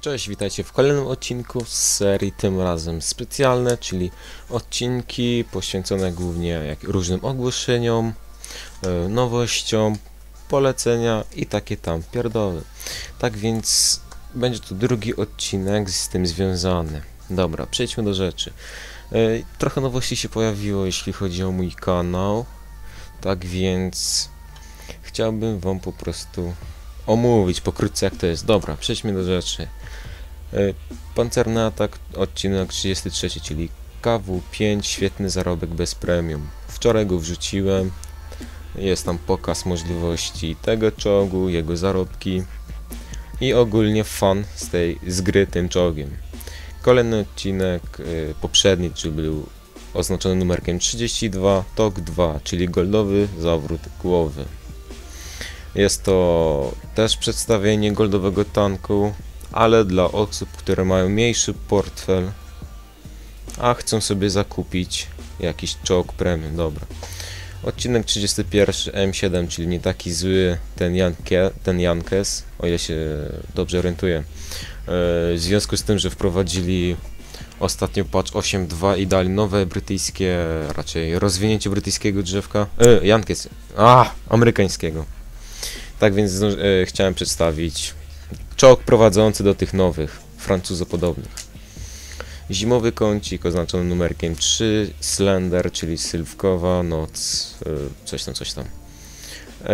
Cześć, witajcie w kolejnym odcinku z serii, tym razem specjalne, czyli odcinki poświęcone głównie jak różnym ogłoszeniom, e, nowościom, polecenia i takie tam pierdoły. Tak więc będzie to drugi odcinek z tym związany. Dobra, przejdźmy do rzeczy. E, Trochę nowości się pojawiło, jeśli chodzi o mój kanał, tak więc chciałbym wam po prostu omówić pokrótce jak to jest. Dobra, przejdźmy do rzeczy. E, Pancerny atak, odcinek 33, czyli KW5, świetny zarobek bez premium. Wczoraj go wrzuciłem. Jest tam pokaz możliwości tego czołgu, jego zarobki i ogólnie fan z tej z gry tym czołgiem. Kolejny odcinek, y, poprzedni, czyli był oznaczony numerkiem 32, TOK 2, czyli goldowy zawrót głowy. Jest to też przedstawienie goldowego tanku, ale dla osób, które mają mniejszy portfel, a chcą sobie zakupić jakiś czołg premium, dobra. Odcinek 31 M7, czyli nie taki zły ten, Janke, ten Jankes, o ile się dobrze orientuję. E, W związku z tym, że wprowadzili ostatnio patch 8.2 i dali nowe brytyjskie, raczej rozwinięcie brytyjskiego drzewka. E, Jankes, a, amerykańskiego. Tak więc e, chciałem przedstawić czołg prowadzący do tych nowych, francuzopodobnych. Zimowy kącik oznaczony numerkiem 3, Slender, czyli Sylwkowa noc, e, coś tam, coś tam. E,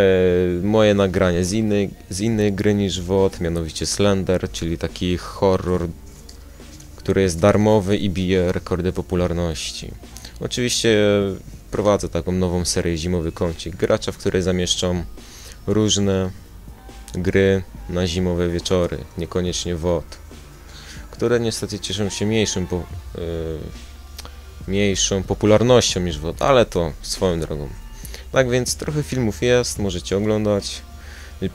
moje nagranie z innej, z innej gry niż WOD, mianowicie Slender, czyli taki horror, który jest darmowy i bije rekordy popularności. Oczywiście prowadzę taką nową serię Zimowy Kącik, gracza, w której zamieszczam różne gry na zimowe wieczory, niekoniecznie WOD, które niestety cieszą się mniejszym po, yy, mniejszą popularnością niż WOD, ale to swoją drogą. Tak więc trochę filmów jest, możecie oglądać.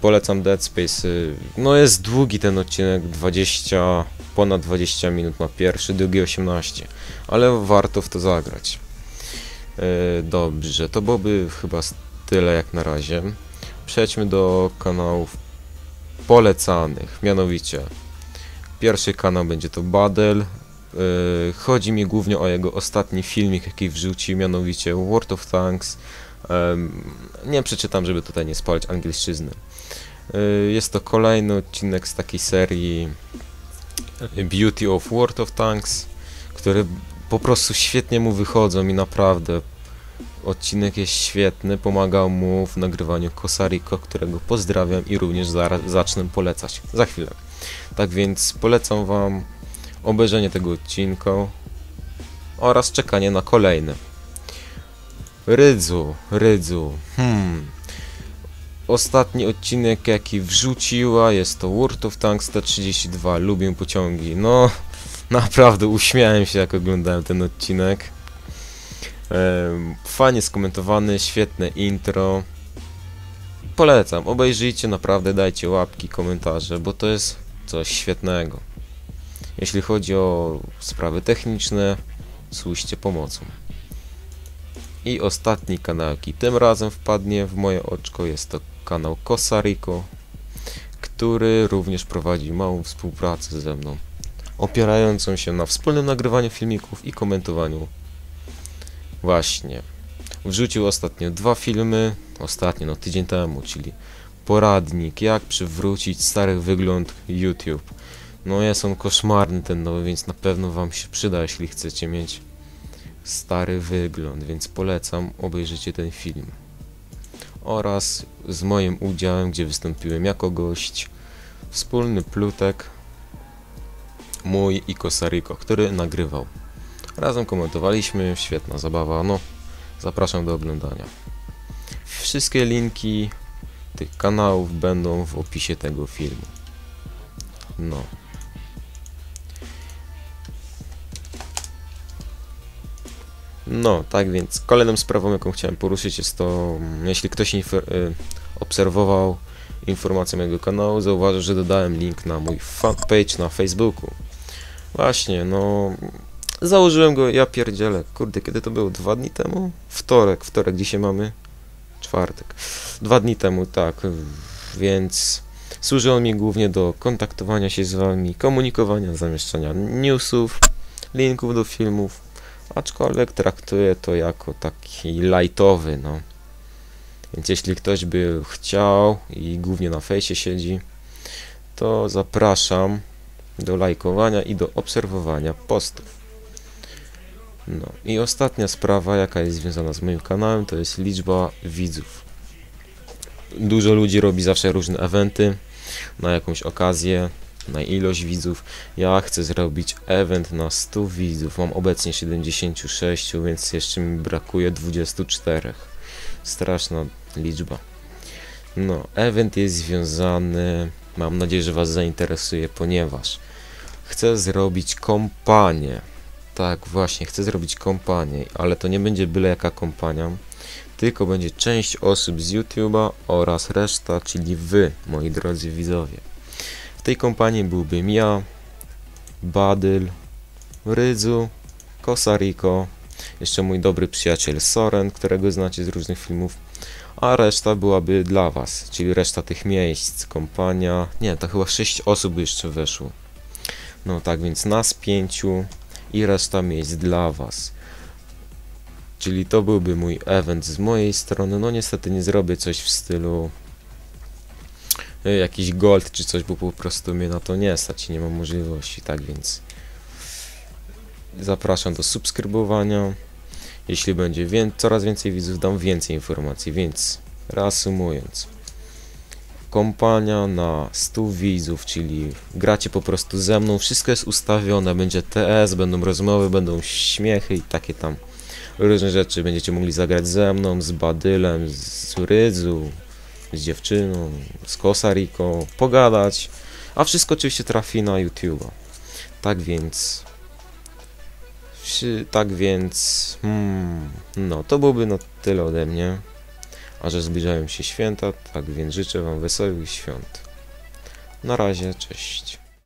Polecam Dead Space. y, No jest długi ten odcinek, 20, ponad 20 minut ma pierwszy, drugi 18, ale warto w to zagrać. Yy, Dobrze, to byłoby chyba tyle jak na razie. Przejdźmy do kanałów polecanych, mianowicie pierwszy kanał będzie to Badel. Yy, chodzi mi głównie o jego ostatni filmik, jaki wrzucił, mianowicie World of Tanks. Nie przeczytam, żeby tutaj nie spalić angielszczyzny. Yy, jest to kolejny odcinek z takiej serii Beauty of World of Tanks, które po prostu świetnie mu wychodzą i naprawdę odcinek jest świetny, pomagał mu w nagrywaniu Kosariko, którego pozdrawiam i również zacznę polecać za chwilę. Tak więc polecam wam obejrzenie tego odcinka oraz czekanie na kolejne. Rydzu, Rydzu, hmm. Ostatni odcinek jaki wrzuciła jest to World of Tanks T32, lubię pociągi. No, naprawdę uśmiałem się jak oglądałem ten odcinek. Fajnie skomentowany, świetne intro. Polecam, obejrzyjcie, naprawdę dajcie łapki, komentarze, bo to jest coś świetnego. Jeśli chodzi o sprawy techniczne, służcie pomocą. I ostatni kanałki. Tym razem wpadnie w moje oczko, jest to kanał Kosariko, który również prowadzi małą współpracę ze mną, opierającą się na wspólnym nagrywaniu filmików i komentowaniu Właśnie. Wrzucił ostatnio dwa filmy, ostatnio, no tydzień temu, czyli poradnik, jak przywrócić stary wygląd YouTube. No jest on koszmarny ten nowy, więc na pewno wam się przyda, jeśli chcecie mieć stary wygląd, więc polecam, obejrzyjcie ten film. Oraz z moim udziałem, gdzie wystąpiłem jako gość, wspólny plutek, mój i Kosariko, który nagrywał. Razem komentowaliśmy, świetna zabawa, no zapraszam do oglądania. Wszystkie linki tych kanałów będą w opisie tego filmu. No. No, tak więc kolejną sprawą, jaką chciałem poruszyć jest to, mm, jeśli ktoś infor- y, obserwował informacje mojego kanału, zauważył, że dodałem link na mój fanpage na Facebooku. Właśnie, no Założyłem go, ja pierdzielę. Kurde, kiedy to było? Dwa dni temu? Wtorek, wtorek, dzisiaj mamy czwartek. Dwa dni temu, tak. Więc Służy on mi głównie do kontaktowania się z wami, komunikowania, zamieszczania newsów, linków do filmów, aczkolwiek traktuję to jako taki lightowy, no. Więc jeśli ktoś by chciał i głównie na fejsie siedzi, to zapraszam do lajkowania i do obserwowania postów. No i ostatnia sprawa, jaka jest związana z moim kanałem, to jest liczba widzów. Dużo ludzi robi zawsze różne eventy na jakąś okazję, na ilość widzów. Ja chcę zrobić event na 100 widzów. Mam obecnie 76, więc jeszcze mi brakuje 24. Straszna liczba. No, event jest związany, mam nadzieję, że Was zainteresuje, ponieważ chcę zrobić kompanię. Tak, właśnie, chcę zrobić kompanię, ale to nie będzie byle jaka kompania, tylko będzie część osób z YouTube'a oraz reszta, czyli Wy, moi drodzy widzowie. W tej kompanii byłbym ja, Badyl, Rydzu, Kosariko, jeszcze mój dobry przyjaciel Soren, którego znacie z różnych filmów, a reszta byłaby dla Was, czyli reszta tych miejsc, kompania, nie, to chyba 6 osób jeszcze weszło. No tak więc nas pięciu i reszta miejsc dla Was. Czyli to byłby mój event z mojej strony. No niestety nie zrobię coś w stylu e, jakiś gold czy coś, bo po prostu mnie na to nie stać i nie mam możliwości, tak więc zapraszam do subskrybowania. Jeśli będzie coraz więcej widzów, dam więcej informacji, więc reasumując. Kompania na 100 widzów, czyli gracie po prostu ze mną, wszystko jest ustawione, będzie TS, będą rozmowy, będą śmiechy i takie tam różne rzeczy. Będziecie mogli zagrać ze mną, z Badylem, z Rydzu, z dziewczyną, z Kosariko, pogadać, a wszystko oczywiście trafi na YouTube'a. Tak więc Tak więc, hmm, no to byłoby na tyle ode mnie. A że zbliżają się święta, tak więc życzę Wam wesołych świąt. Na razie, cześć.